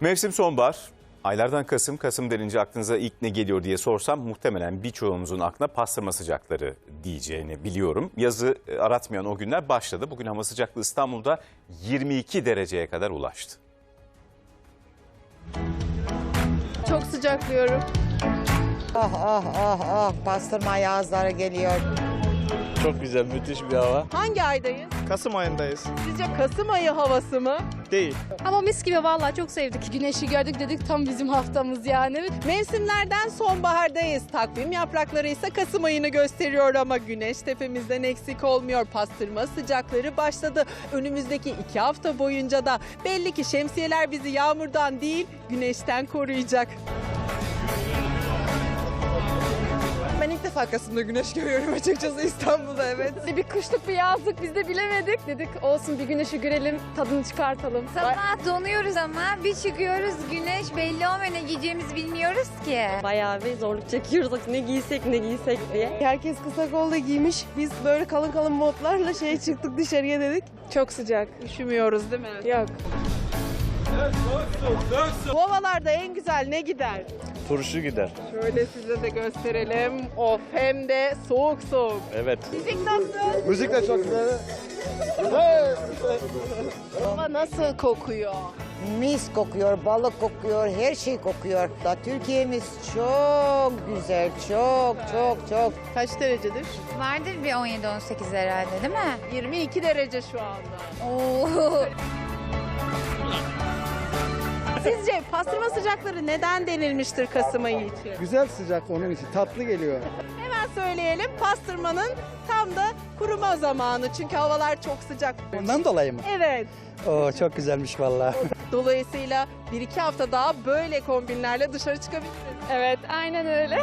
Mevsim sonbahar. Aylardan Kasım, Kasım denince aklınıza ilk ne geliyor diye sorsam muhtemelen birçoğumuzun aklına pastırma sıcakları diyeceğini biliyorum. Yazı e, aratmayan o günler başladı. Bugün hava sıcaklığı İstanbul'da 22 dereceye kadar ulaştı. Çok sıcaklıyorum. Ah ah ah ah pastırma yazları geliyor. Çok güzel, müthiş bir hava. Hangi aydayız? Kasım ayındayız. Sizce Kasım ayı havası mı? Değil. Ama mis gibi vallahi çok sevdik. Güneşi gördük dedik tam bizim haftamız yani. Mevsimlerden sonbahardayız. Takvim yaprakları ise Kasım ayını gösteriyor ama güneş tepemizden eksik olmuyor. Pastırma sıcakları başladı. Önümüzdeki iki hafta boyunca da belli ki şemsiyeler bizi yağmurdan değil güneşten koruyacak. Kasım'da güneş görüyorum açıkçası İstanbul'da evet. Bir kışlık bir yazlık biz de bilemedik. Dedik olsun bir güneşi görelim tadını çıkartalım. Sabah donuyoruz ama bir çıkıyoruz güneş belli olmuyor ne giyeceğimizi bilmiyoruz ki. Bayağı bir zorluk çekiyoruz. Ne giysek ne giysek diye. Herkes kısa kolda giymiş. Biz böyle kalın kalın montlarla şey çıktık dışarıya dedik. Çok sıcak. Üşümüyoruz değil mi? Yok. Bu havalarda en güzel ne gider? Turşu gider. Şöyle size de gösterelim. Of hem de soğuk soğuk. Evet. Müzik nasıl? Müzik de çok güzel. Hava nasıl kokuyor? Mis kokuyor, balık kokuyor, her şey kokuyor. Da Türkiye'miz çok güzel, çok çok çok. Kaç derecedir? Vardır bir 17-18 herhalde değil mi? 22 derece şu anda. Oo. Sizce pastırma sıcakları neden denilmiştir Kasım ayı için? Güzel sıcak onun için tatlı geliyor. Hemen söyleyelim pastırmanın tam da kuruma zamanı çünkü havalar çok sıcak. Ondan dolayı mı? Evet. Oo, çok güzelmiş vallahi. Dolayısıyla bir iki hafta daha böyle kombinlerle dışarı çıkabiliriz. Evet aynen öyle.